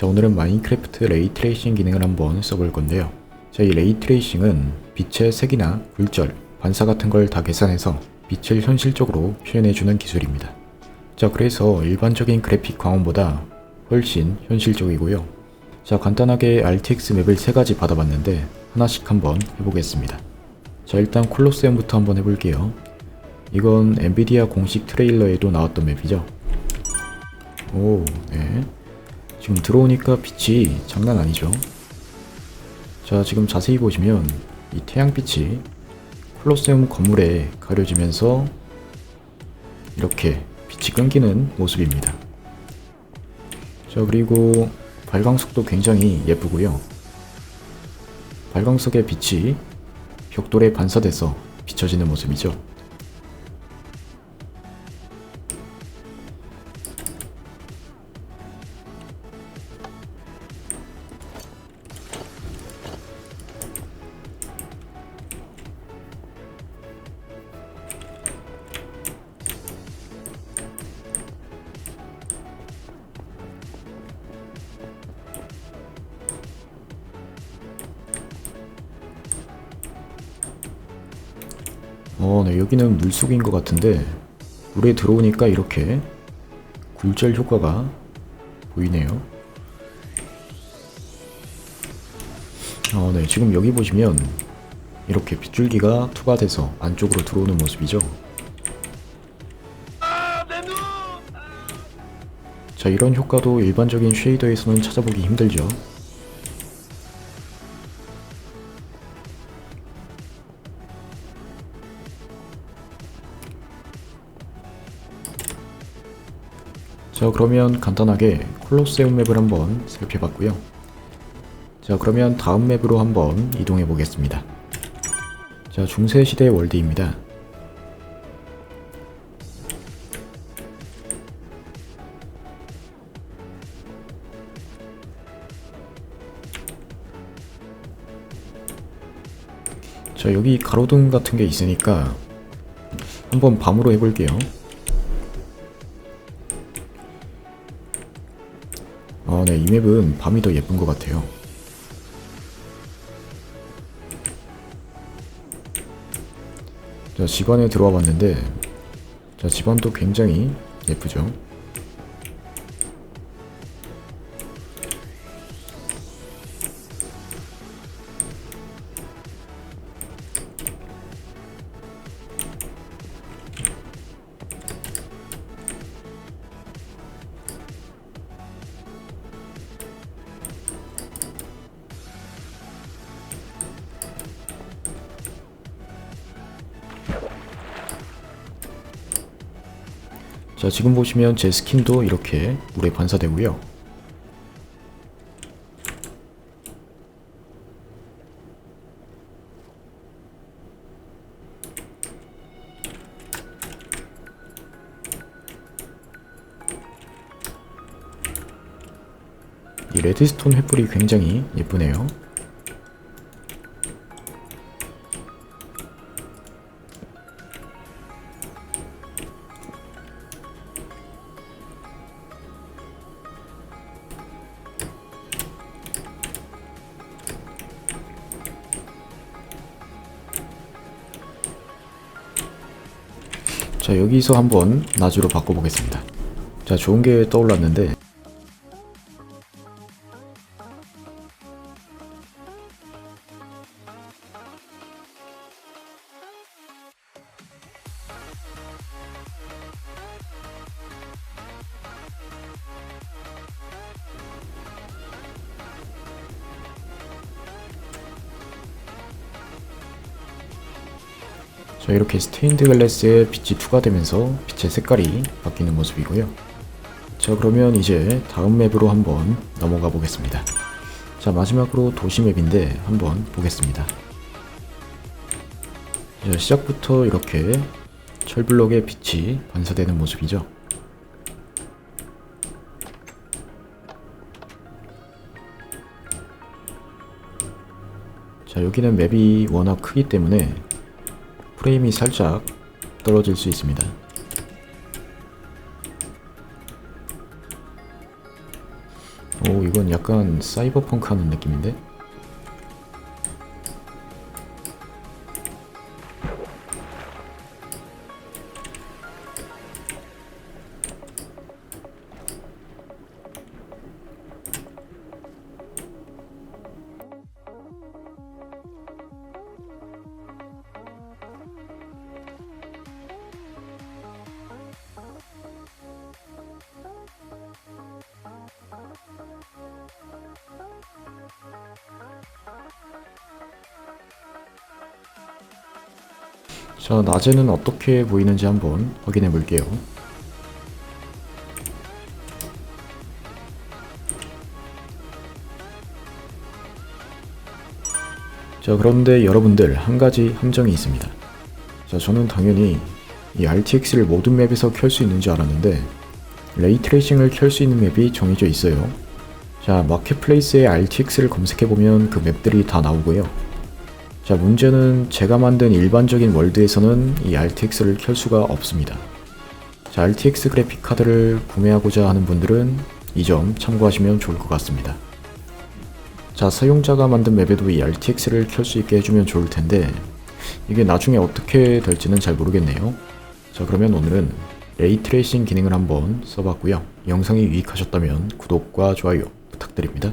자 오늘은 마인크래프트 레이트레이싱 기능을 한번 써볼 건데요. 자 이 레이트레이싱은 빛의 색이나 굴절, 반사 같은 걸 다 계산해서 빛을 현실적으로 표현해주는 기술입니다. 자 그래서 일반적인 그래픽 광원보다 훨씬 현실적이고요. 자 간단하게 RTX 맵을 세 가지 받아봤는데 하나씩 한번 해보겠습니다. 자 일단 콜로세움부터 한번 해볼게요. 이건 엔비디아 공식 트레일러에도 나왔던 맵이죠? 오, 네. 지금 들어오니까 빛이 장난 아니죠. 자, 지금 자세히 보시면 이 태양빛이 콜로세움 건물에 가려지면서 이렇게 빛이 끊기는 모습입니다. 자, 그리고 발광석도 굉장히 예쁘고요. 발광석의 빛이 벽돌에 반사돼서 비춰지는 모습이죠. 어, 네, 여기는 물속인 것 같은데 물에 들어오니까 이렇게 굴절 효과가 보이네요. 어, 네, 지금 여기 보시면 이렇게 빗줄기가 투과돼서 안쪽으로 들어오는 모습이죠. 자, 이런 효과도 일반적인 쉐이더에서는 찾아보기 힘들죠. 자 그러면 간단하게 콜로세움 맵을 한번 살펴봤고요. 자 그러면 다음 맵으로 한번 이동해 보겠습니다. 자 중세시대 월드입니다. 자 여기 가로등 같은 게 있으니까 한번 밤으로 해볼게요 아, 네, 이 맵은 밤이 더 예쁜 것 같아요. 자, 집안에 들어와 봤는데, 자, 집안도 굉장히 예쁘죠. 자, 지금 보시면 제 스킨도 이렇게 물에 반사되고요. 이 레드스톤 횃불이 굉장히 예쁘네요. 자 여기서 한번 낮으로 바꿔보겠습니다. 자 좋은 게 떠올랐는데 자 이렇게 스테인드 글래스에 빛이 투과되면서 빛의 색깔이 바뀌는 모습이고요. 자 그러면 이제 다음 맵으로 한번 넘어가 보겠습니다. 자 마지막으로 도시 맵인데 한번 보겠습니다. 자 시작부터 이렇게 철블럭에 빛이 반사되는 모습이죠. 자 여기는 맵이 워낙 크기 때문에 프레임이 살짝 떨어질 수 있습니다. 오 이건 약간 사이버펑크 하는 느낌인데? 자, 낮에는 어떻게 보이는지 한번 확인해 볼게요. 자, 그런데 여러분들 한 가지 함정이 있습니다. 자, 저는 당연히 이 RTX를 모든 맵에서 켤 수 있는 줄 알았는데 레이트레이싱을 켤 수 있는 맵이 정해져 있어요. 자, 마켓플레이스에 RTX를 검색해보면 그 맵들이 다 나오고요. 자, 문제는 제가 만든 일반적인 월드에서는 이 RTX를 켤 수가 없습니다. 자, RTX 그래픽 카드를 구매하고자 하는 분들은 이 점 참고하시면 좋을 것 같습니다. 자, 사용자가 만든 맵에도 이 RTX를 켤 수 있게 해주면 좋을 텐데 이게 나중에 어떻게 될지는 잘 모르겠네요. 자, 그러면 오늘은 레이트레이싱 기능을 한번 써봤고요. 영상이 유익하셨다면 구독과 좋아요 부탁드립니다.